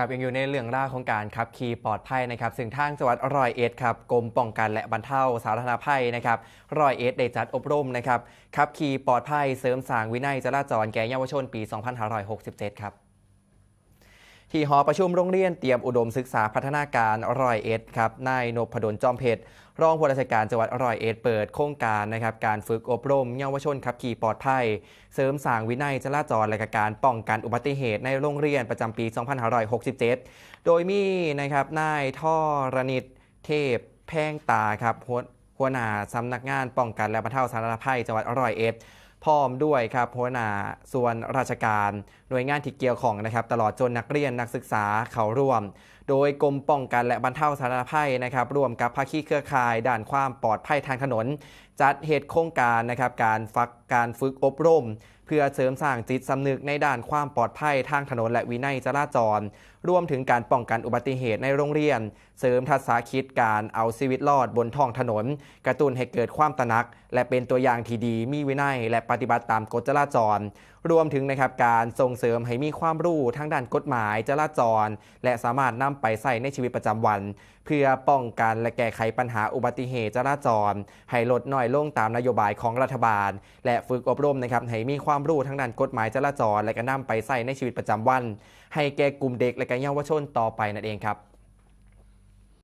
ครับยังอยู่ในเรื่องราวของการขับขี่ปลอดภัยนะครับซึ่งทางจังหวัดร้อยเอ็ดครับกรมป้องกันและบรรเทาสาธารณภัยนะครับร้อยเอ็ดได้จัดอบรมนะครับขับขี่ปลอดภัยเสริมสร้างวินัยจราจรแก่เยาวชนปี 2567 ครับ ที่หอประชุมโรงเรียนเตรียมอุดมศึกษาพัฒนาการร้อยเอ็ดครับนายนพดลจอมเพชรรองผู้ราชการจังหวัดร้อยเอ็ดเปิดโครงการนะครับการฝึกอบรมเยาวชนขับขี่ปลอดภัย เสริมสร้างวินัยจราจรและการป้องกันอุบัติเหตุในโรงเรียนประจำปี 2567 โดยมีนะครับนายท่อรณิตเทพแพงตาครับหัวหัวหน้าสำนักงานป้องกันและบรรเทาสาธารณภัยจังหวัดร้อยเอ็ด พร้อมด้วยครับหัวหน้าส่วนราชการ หน่วยงานที่เกี่ยวข้องนะครับ ตลอดจนนักเรียนนักศึกษาเขาร่วม โดยกรมป้องกันและบรรเทาสาธารณภัยนะครับร่วมกับภาคีเครือข่ายด้านความปลอดภัยทางถนน จัดเหตุโครงการนะครับการฟักการฝึกอบรม เพื่อเสริมสร้างจิตสำนึกในด้านความปลอดภัยทางถนนและวินัยจราจร รวมถึงการป้องกันอุบัติเหตุในโรงเรียน เสริมทักษะคิดการเอาชีวิตรอดบนท้องถนน กระตุ้นให้เกิดความตระหนัก และเป็นตัวอย่างที่ดีมีวินัย และปฏิบัติตามกฎจราจร รวมถึงนะครับการส่งเสริมให้มีความรู้ทั้งด้านกฎหมายจราจร และสามารถนำไปใส่ในชีวิตประจำวัน เพื่อป้องกันและแก้ไขปัญหาอุบัติเหตุจราจร ให้ลดน้อยลงตามนโยบายของรัฐบาล และฝึกอบรมนะครับให้มีความรู้ทั้งด้านกฎหมายจราจร และก็นำไปใส่ในชีวิตประจำวัน ให้แก่กลุ่มเด็กและก็เยาวชนต่อไปนั่นเองครับ